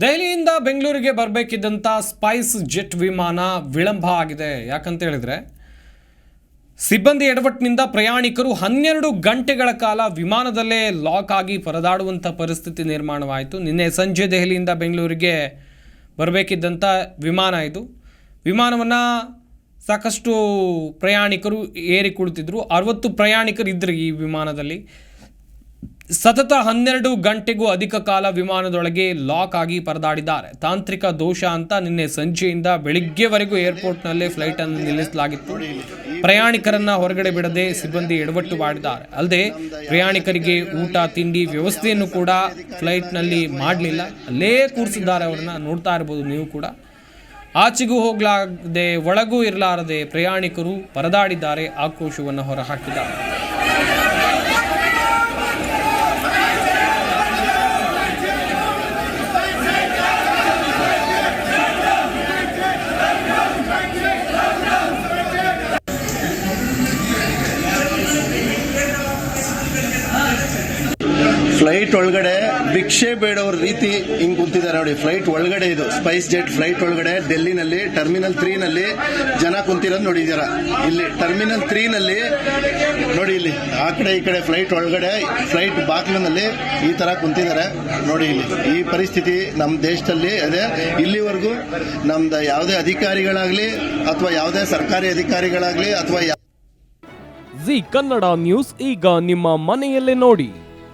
ದೆಹಲಿಯಿಂದ ಬೆಂಗಳೂರಿಗೆ ಬರಬೇಕಿದ್ದಂಥ Spice jet ವಿಮಾನ ವಿಳಂಬ ಆಗಿದೆ. ಯಾಕಂತ ಹೇಳಿದ್ರೆ ಸಿಬ್ಬಂದಿ ಎಡವಟ್ಟಿನಿಂದ ಪ್ರಯಾಣಿಕರು ಹನ್ನೆರಡು ಗಂಟೆಗಳ ಕಾಲ ವಿಮಾನದಲ್ಲೇ ಲಾಕ್ ಆಗಿ ಪರದಾಡುವಂಥ ಪರಿಸ್ಥಿತಿ ನಿರ್ಮಾಣವಾಯಿತು. ನಿನ್ನೆ ಸಂಜೆ ದೆಹಲಿಯಿಂದ ಬೆಂಗಳೂರಿಗೆ ಬರಬೇಕಿದ್ದಂಥ ವಿಮಾನ ಇದು. ವಿಮಾನವನ್ನು ಸಾಕಷ್ಟು ಪ್ರಯಾಣಿಕರು ಏರಿ ಕುಳಿತಿದ್ರು. ಅರವತ್ತು ಪ್ರಯಾಣಿಕರು ಇದ್ದರು ಈ ವಿಮಾನದಲ್ಲಿ. ಸತತ ಹನ್ನೆರಡು ಗಂಟೆಗೂ ಅಧಿಕ ಕಾಲ ವಿಮಾನದೊಳಗೆ ಲಾಕ್ ಆಗಿ ಪರದಾಡಿದ್ದಾರೆ. ತಾಂತ್ರಿಕ ದೋಷ ಅಂತ ನಿನ್ನೆ ಸಂಜೆಯಿಂದ ಬೆಳಿಗ್ಗೆವರೆಗೂ ಏರ್ಪೋರ್ಟ್ನಲ್ಲೇ ಫ್ಲೈಟ್ ಅನ್ನು ನಿಲ್ಲಿಸಲಾಗಿತ್ತು. ಪ್ರಯಾಣಿಕರನ್ನ ಹೊರಗಡೆ ಬಿಡದೆ ಸಿಬ್ಬಂದಿ ಎಡವಟ್ಟು ಮಾಡಿದ್ದಾರೆ. ಅಲ್ಲದೆ, ಪ್ರಯಾಣಿಕರಿಗೆ ಊಟ, ತಿಂಡಿ ವ್ಯವಸ್ಥೆಯನ್ನು ಕೂಡ ಫ್ಲೈಟ್ನಲ್ಲಿ ಮಾಡಲಿಲ್ಲ. ಅಲ್ಲೇ ಕೂರಿಸಿದ್ದಾರೆ ಅವ್ರನ್ನ, ನೋಡ್ತಾ ಇರ್ಬೋದು ನೀವು ಕೂಡ. ಆಚೆಗೂ ಹೋಗ್ಲಾಗದೆ ಒಳಗೂ ಇರಲಾರದೆ ಪ್ರಯಾಣಿಕರು ಪರದಾಡಿದ್ದಾರೆ, ಆಕ್ರೋಶವನ್ನು ಹೊರಹಾಕಿದ್ದಾರೆ. ಫ್ಲೈಟ್ ಒಳಗಡೆ ಭಿಕ್ಷೆ ಬೇಡವ್ರ ರೀತಿ ಹಿಂಗ್ ಕುಂತಿದ್ದಾರೆ ನೋಡಿ. ಫ್ಲೈಟ್ ಒಳಗಡೆ ಇದು. ಸ್ಪೈಸ್ ಜೆಟ್ ಫ್ಲೈಟ್ ಒಳಗಡೆ ಡೆಲ್ಲಿನಲ್ಲಿ, ಟರ್ಮಿನಲ್ ತ್ರೀ ನಲ್ಲಿ ಜನ ಕುಂತಿರೋದು ನೋಡಿದ್ದೀರಾ ಇಲ್ಲಿ ಟರ್ಮಿನಲ್ ತ್ರೀ ನಲ್ಲಿ ನೋಡಿ ಇಲ್ಲಿ. ಆ ಕಡೆ ಈ ಕಡೆ ಫ್ಲೈಟ್ ಒಳಗಡೆ, ಫ್ಲೈಟ್ ಬಾಕ್ಲಿನಲ್ಲಿ ಈ ತರ ಕುಂತಿದ್ದಾರೆ ನೋಡಿ ಇಲ್ಲಿ. ಈ ಪರಿಸ್ಥಿತಿ ನಮ್ಮ ದೇಶದಲ್ಲಿ ಅದೇ. ಇಲ್ಲಿವರೆಗೂ ನಮ್ದು ಯಾವುದೇ ಅಧಿಕಾರಿಗಳಾಗ್ಲಿ ಅಥವಾ ಯಾವುದೇ ಸರ್ಕಾರಿ ಅಧಿಕಾರಿಗಳಾಗ್ಲಿ ಅಥವಾ ಜಿ ಕನ್ನಡ ನ್ಯೂಸ್ ಈಗ ನಿಮ್ಮ ಮನೆಯಲ್ಲೇ ನೋಡಿ.